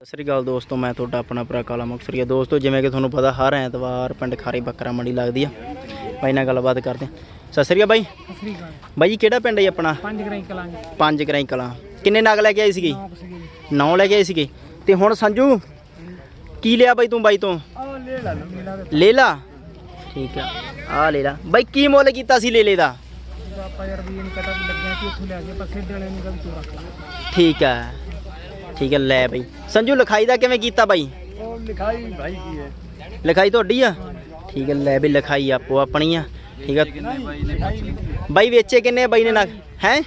ਸਤਿ ਸ੍ਰੀ ਅਕਾਲ ਦੋਸਤੋ ਮੈਂ ਤੁਹਾਡਾ ਆਪਣਾ ਭਰਾ ਕਾਲਾ ਮੁਕਸਰੀਆ ਦੋਸਤੋ ਜਿਵੇਂ ਕਿ ਤੁਹਾਨੂੰ ਪਤਾ ਹਰ ਐਤਵਾਰ ਪਿੰਡ ਖਾਰੀ ਬੱਕਰਾ ਮੰਡੀ ਲੱਗਦੀ ਆ। ਬਾਈ ਨਾਲ ਗੱਲਬਾਤ ਕਰਦੇ ਆ ਸਤਿ ਸ੍ਰੀ ਅਕਾਲ ਬਾਈ। ਸ੍ਰੀ ਅਕਾਲ। ਬਾਈ ਜੀ ਕਿਹੜਾ ਪਿੰਡ ਹੈ ਆਪਣਾ? ਪੰਜ ਗਰਾਈ ਕਲਾਂਗੇ ਪੰਜ ਕਰਾਈ ਕਲਾਂ। ਕਿੰਨੇ ਨਗ ਲੈ ਕੇ ਆਏ ਸੀਗੇ? ਨੌ ਲੈ ਕੇ ਆਏ ਸੀਗੇ। ਤੇ ਹੁਣ ਸੰਜੂ ਕੀ ਲਿਆ ਬਾਈ ਤੂੰ ਬਾਈ ਤੋਂ? ਆ ਲੈ ਲਾ ਲਓ ਮੇਰਾ ਲੈ ਲਾ। ਠੀਕ ਆ। ਆ ਲੈ ਲਾ। ਬਾਈ ਕੀ ਮੁੱਲ ਕੀਤਾ ਸੀ ਲੈ ਲੈ ਦਾ? ਆਪਾਂ ਯਾਰ ਵੀ ਇਹਨੂੰ ਪਤਾ ਵੀ ਲੱਗਿਆ ਕਿ ਉੱਥੋਂ ਲਿਆ ਕੇ ਆਪਾਂ ਸਿੱਧੇ ਵਾਲੇ ਨੂੰ ਕਦੀ ਤੂੰ ਰੱਖ। ਲਾ ਠੀਕ ਆ। ਠੀਕ ਹੈ ਲੈ ਬਾਈ। ਸੰਜੂ ਲਿਖਾਈ ਦਾ ਕਿਵੇਂ ਕੀਤਾ ਬਾਈ? ਉਹ ਲਿਖਾਈ ਭਾਈ ਕੀ ਹੈ? ਲਿਖਾਈ ਤੁਹਾਡੀ ਆ? ਠੀਕ ਹੈ ਲੈ ਵੀ ਲਿਖਾਈ ਆਪੋ ਆਪਣੀ ਆ। ਠੀਕ ਆ। ਬਾਈ ਵੇਚੇ ਕਿੰਨੇ ਬਾਈ ਨੇ ਨਗ? ਹੈ?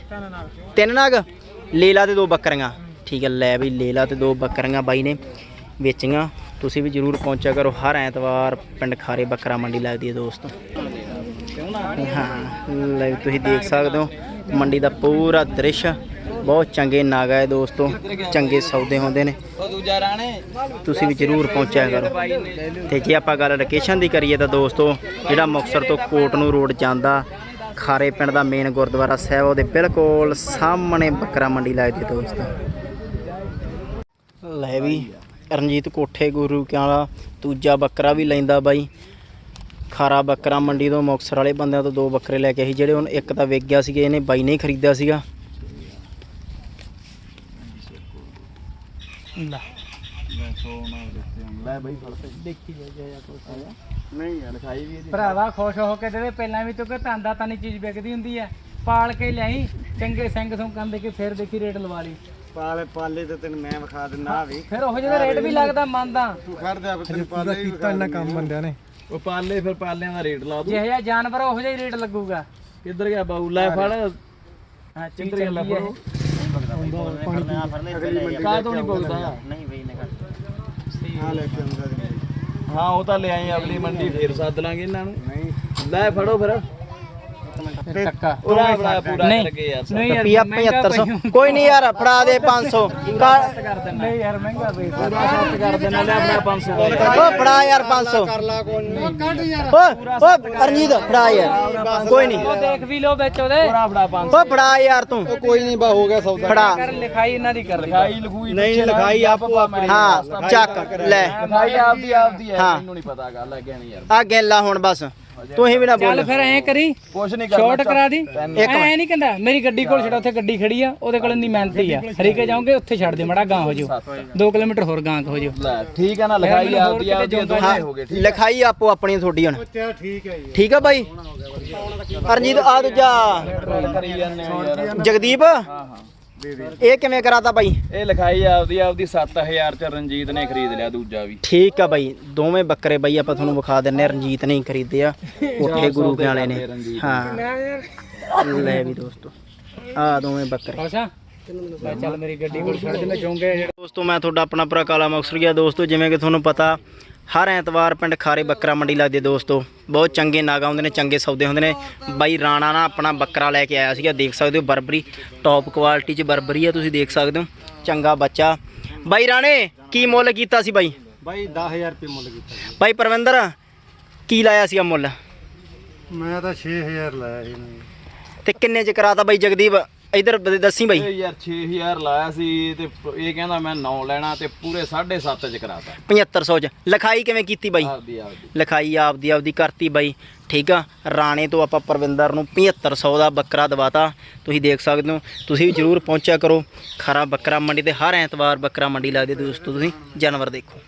ਤਨ ਨਗ। ਲੇਲਾ ਤੇ ਦੋ ਬੱਕਰੀਆਂ। ਠੀਕ ਹੈ ਲੈ ਵੀ ਲੇਲਾ ਤੇ ਦੋ ਬੱਕਰੀਆਂ ਬਾਈ ਨੇ ਵੇਚੀਆਂ। ਤੁਸੀਂ ਵੀ ਜਰੂਰ ਪਹੁੰਚਿਆ ਕਰੋ ਹਰ ਐਤਵਾਰ ਪਿੰਡ ਖਾਰੇ ਬੱਕਰਾ ਮੰਡੀ ਲੱਗਦੀ ਹੈ ਦੋਸਤੋ। ਹਾਂ ਲੈ ਤੁਸੀਂ ਦੇਖ ਸਕਦੇ ਹੋ ਮੰਡੀ ਦਾ ਪੂਰਾ ਦ੍ਰਿਸ਼। ਬਹੁਤ ਚੰਗੇ ਨਾਗਾ ਹੈ ਦੋਸਤੋ ਚੰਗੇ ਸੌਦੇ ਹੁੰਦੇ ਨੇ। ਤੁਸੀਂ ਵੀ ਜਰੂਰ ਪਹੁੰਚਿਆ ਕਰੋ। ਤੇ ਜੇ ਆਪਾਂ ਗੱਲ ਲੋਕੇਸ਼ਨ ਦੀ ਕਰੀਏ ਤਾਂ ਦੋਸਤੋ, ਜਿਹੜਾ ਮੁਕਤਸਰ ਤੋਂ ਕੋਟ ਨੂੰ ਰੋਡ ਜਾਂਦਾ, ਖਾਰੇ ਪਿੰਡ ਦਾ ਮੇਨ ਗੁਰਦੁਆਰਾ ਸਾਹਿਬ, ਉਹਦੇ ਬਿਲਕੁਲ ਸਾਹਮਣੇ ਬੱਕਰਾ ਮੰਡੀ ਲੱਗਦੀ ਹੈ ਦੋਸਤੋ। ਲੈ ਵੀ, ਰਣਜੀਤ ਕੋਠੇ ਗੁਰੂ ਕਿਆਂ ਦੂਜਾ ਬੱਕਰਾ ਵੀ ਲੈਂਦਾ ਬਾਈ। ਖਾਰਾ ਬੱਕਰਾ ਮੰਡੀ ਤੋਂ ਮੁਕਤਸਰ ਵਾਲੇ ਬੰਦਿਆਂ ਤੋਂ ਦੋ ਬੱਕਰੇ ਲੈ ਕੇ ਆਈ ਜਿਹੜੇ ਹੁਣ ਇੱਕ ਤਾਂ ਵਿਕ ਗਿਆ ਸੀਗਾ, ਇਹਨੇ ਬਾਈ ਨੇ ਹੀ ਖਰੀਦਿਆ ਸੀਗਾ। ਲੈ। ਲੈ ਬਈ ਫੜ। ਤੇ ਦੇਖੀ ਜਾ ਜਾ ਕੁਛ ਨਹੀਂ। ਯਾਰ ਖਾਈ ਵੀ ਇਹਦੀ। ਭਰਾਵਾ ਖੁਸ਼ ਹੋ ਕੇ ਦੇ ਪਹਿਲਾਂ ਵੀ ਤੂੰ ਕਿ ਤਾਂਦਾ ਤਾਨੀ ਚੀਜ਼ ਵਿਕਦੀ ਹੁੰਦੀ ਹੈ ਪਾਲ ਕੇ ਲਿਆਈ ਚੰਗੇ ਸਿੰਘ ਸੁੰਕਾਂ ਦੇ ਕੇ ਫਿਰ ਦੇਖੀ ਰੇਟ ਲਵਾ ਲਈ। ਪਾਲੇ ਪਾਲੇ ਤੇ ਤੈਨੂੰ ਮੈਂ ਵਿਖਾ ਦਿੰਨਾ ਵੀ ਫਿਰ ਉਹ ਜਿਹਦਾ ਰੇਟ ਵੀ ਲੱਗਦਾ ਮੰਨਦਾ। ਤੂੰ ਖੜ ਜਾ ਤੈਨੂੰ ਪਾਲੇ ਵੀ ਕੀਤਾ ਇੰਨਾ ਕੰਮ ਬੰਦਿਆਂ ਨੇ। ਉਹ ਪਾਲੇ ਫਿਰ ਪਾਲਿਆਂ ਦਾ ਰੇਟ ਲਾ ਦੂ। ਜਿਹੋ ਜਿਹਾ ਜਾਨਵਰ ਉਹ ਜਿਹਾ ਹੀ ਰੇਟ ਲੱਗੂਗਾ। ਕਿੱਧਰ ਗਿਆ ਬਾਊ? ਲੈ ਫੜ। ਹਾਂ ਲੈ ਫੜੋ। ਕਾ ਤੋਂ ਨਹੀਂ ਬੋਲਦਾ ਨਹੀਂ ਬਈ ਨੇ ਹਾਂ। ਲੈ ਕੇ ਆਉਂਦਾ ਹਾਂ ਉਹ ਤਾਂ ਲੈ ਆਏ ਅਗਲੀ ਮੰਡੀ ਫੇਰ ਸੱਦ ਲਾਂਗੇ ਇਹਨਾਂ ਨੂੰ। ਨਹੀਂ। ਲੈ ਫੜੋ ਫਿਰ। ਟੱਕਾ ਪੂਰਾ ਪੂਰਾ ਪੂਰਾ ਨਹੀਂ ਕਰਕੇ ਯਾਰ। ਨਹੀਂ ਯਾਰ ਰੁਪਿਆ ਮਹਿੰਗਾ 7500 ਕੋਈ ਨਹੀਂ ਯਾਰ ਫੜਾ ਦੇ 500 ਕਾ- ਕਰ ਦੇਣਾ ਨਹੀਂ ਯਾਰ ਮਹਿੰਗਾ ਪਈ ਪੂਰਾ ਸੱਤ ਕਰ ਦੇਣਾ ਲੈ ਆਪਣਾ 500 ਦਾ ਓ ਫੜਾ ਯਾਰ 500 ਕਰ ਲਾ ਕੋਈ ਨਹੀਂ। ਕੱਢ ਯਾਰ। ਓ ਓ ਅਰਜੀਤ ਫੜਾ ਯਾਰ। ਕੋਈ ਨਹੀਂ। ਉਹ ਦੇਖ ਵੀ ਲੋ ਵਿੱਚ ਉਹਦੇ। ਪੂਰਾ ਫੜਾ 500 ਓ ਫੜਾ ਯਾਰ ਤੂੰ। ਕੋਈ ਨਹੀਂ ਬਾ ਹੋ ਗਿਆ ਸੌਦਾ। ਫੜਾ। ਕਰ ਲਿਖਾਈ ਇਹਨਾਂ ਦੀ ਕਰ ਲਿਖਾਈ ਲਖੂਈ ਨਹੀਂ ਲਿਖਾਈ ਆਪੋ ਆਪਣੀ। ਹਾਂ ਚੱਕ ਲੈ। ਲਿਖਾਈ ਆਪਦੀ ਆਪਦੀ ਹੈ ਹਾਂ। ਮੈਨੂੰ ਨਹੀਂ ਪਤਾ ਗੱਲ ਲੱਗਿਆ ਨਹੀਂ ਯਾਰ। ਆ ਗੇਲਾ ਹੁਣ ਬਸ। ਤੁਸੀਂ ਵੀ ਨਾ ਚੱਲ ਬੋਲ। ਫਿਰ ਐਂ ਕਰੀ ਕੁਛ ਨਹੀਂ ਸ਼ਾਰਟ ਕਰਾ ਦੀ। ਇੱਕ ਐ ਨਹੀਂ ਕਹਿੰਦਾ ਮੇਰੀ ਗੱਡੀ ਕੋਲ ਛੜਾ ਉੱਥੇ ਗੱਡੀ ਖੜੀ ਆ ਉਹਦੇ ਕੋਲ ਇੰਨੀ ਮਿਹਨਤ ਹੀ ਆ। ਹਰੀਕੇ ਜਾਓਗੇ ਉੱਥੇ ਛੱਡ ਦਿਓ ਮੜਾ ਗਾਂ ਹੋ ਜਾਓ 2 ਕਿਲੋਮੀਟਰ ਹੋਰ ਗਾਂ ਹੋ ਜਾਓ ਲੈ ਠੀਕ ਹੈ ਨਾ ਲਿਖਾਈ ਆਪਦੀ ਆਪਦੀ ਦੋਨੇ ਹੋ ਗਏ ਠੀਕ ਲਿਖਾਈ ਆਪੋ ਆਪਣੀ ਤੁਹਾਡੀ ਹੁਣ। ਠੀਕ ਹੈ ਜੀ। ਠੀਕ ਆ ਬਾਈ? ਅਰਜੀਤ ਆ ਦੂਜਾ। ਕਰੀ ਜਾਂਦੇ ਹੋ ਯਾਰ। ਜਗਦੀਪ? ਹਾਂ ਹਾਂ। ਦੇ ਦੇ। ਇਹ ਕਿਵੇਂ ਕਰਾਤਾ ਬਾਈ? ਇਹ ਲਿਖਾਈ ਆਪਦੀ ਆਪਦੀ 7000 ਚ ਰਣਜੀਤ ਨੇ ਖਰੀਦ ਲਿਆ ਦੂਜਾ ਵੀ। ਠੀਕ ਆ ਬਾਈ ਦੋਵੇਂ ਬੱਕਰੇ ਬਾਈ ਆਪਾਂ ਤੁਹਾਨੂੰ ਵਿਖਾ ਦਿੰਨੇ ਆ ਰਣਜੀਤ ਨੇ ਹੀ ਖਰੀਦੇ ਆ ਕੋਠੇ ਗੁਰੂ ਕੇ ਵਾਲੇ ਨੇ। ਹਾਂ। ਲੈ ਵੀ ਦੋਸਤੋ ਆ ਦੋਵੇਂ ਬੱਕਰੇ। ਮੈਂ ਚੱਲ ਮੇਰੀ ਗੱਡੀ ਕੋਲ ਛੱਡ ਦੇ ਮੈਂ ਜਾਊਂਗੇ ਦੋਸਤੋ ਮੈਂ ਤੁਹਾਡਾ ਆਪਣਾ ਭਰਾ ਕਾਲਾ ਮਕਸਰੀਆ ਦੋਸਤੋ ਜਿਵੇਂ ਕਿ ਤੁਹਾਨੂੰ ਪਤਾ ਹਰ ਐਤਵਾਰ ਪਿੰਡ ਖਾਰੇ ਬੱਕਰਾ ਮੰਡੀ ਲੱਗਦੀ ਦੋਸਤੋ। ਬਹੁਤ ਚੰਗੇ ਨਾਗ ਆਉਂਦੇ ਨੇ ਚੰਗੇ ਸੌਦੇ ਹੁੰਦੇ ਨੇ। ਬਾਈ ਰਾਣਾ ਨਾ ਆਪਣਾ ਬੱਕਰਾ ਲੈ ਕੇ ਆਇਆ ਸੀਗਾ ਦੇਖ ਸਕਦੇ ਹੋ ਬਰਬਰੀ। ਟੌਪ ਕੁਆਲਿਟੀ ਚ ਬਰਬਰੀ ਆ ਤੁਸੀਂ ਦੇਖ ਸਕਦੇ ਹੋ। ਚੰਗਾ ਬੱਚਾ। ਬਾਈ ਰਾਣੇ ਕੀ ਮੁੱਲ ਕੀਤਾ ਸੀ ਬਾਈ? ਬਾਈ 10000 ਰੁਪਏ ਮੁੱਲ ਕੀਤਾ ਬਾਈ ਪਰਵਿੰਦਰ ਕੀ ਲਾਇਆ ਸੀਗਾ ਮੁੱਲ? ਮੈਂ ਤਾਂ 6000 ਲਾਇਆ ਸੀ ਤੇ ਕਿੰਨੇ ਚ ਕਰਾਤਾ ਬਾਈ ਜਗਦੀਪ? ਇਧਰ ਦੱਸੀ ਬਾਈ। ਇਹ ਯਾਰ 6000 ਲਾਇਆ ਸੀ ਤੇ ਇਹ ਕਹਿੰਦਾ ਮੈਂ 9 ਲੈਣਾ ਤੇ ਪੂਰੇ 7.5 ਚ ਕਰਾਤਾ। 7500 ਚ। ਲਿਖਾਈ ਕਿਵੇਂ ਕੀਤੀ ਬਾਈ? ਆਪਦੀ ਆਪਦੀ। ਲਿਖਾਈ ਆਪਦੀ ਆਪਦੀ ਕਰਤੀ ਬਾਈ। ਠੀਕ ਆ? ਰਾਣੇ ਤੋਂ ਆਪਾਂ ਪਰਵਿੰਦਰ ਨੂੰ 7500 ਦਾ ਬੱਕਰਾ ਦਵਾਤਾ। ਤੁਸੀਂ ਦੇਖ ਸਕਦੇ ਹੋ ਤੁਸੀਂ ਵੀ ਜਰੂਰ ਪਹੁੰਚਿਆ ਕਰੋ। ਖਰਾ ਬੱਕਰਾ ਮੰਡੀ ਤੇ ਹਰ ਐਤਵਾਰ ਬੱਕਰਾ ਮੰਡੀ ਲੱਗਦੀ ਦੋਸਤੋ ਤੁਸੀਂ ਜਾਨਵਰ ਦੇਖੋ।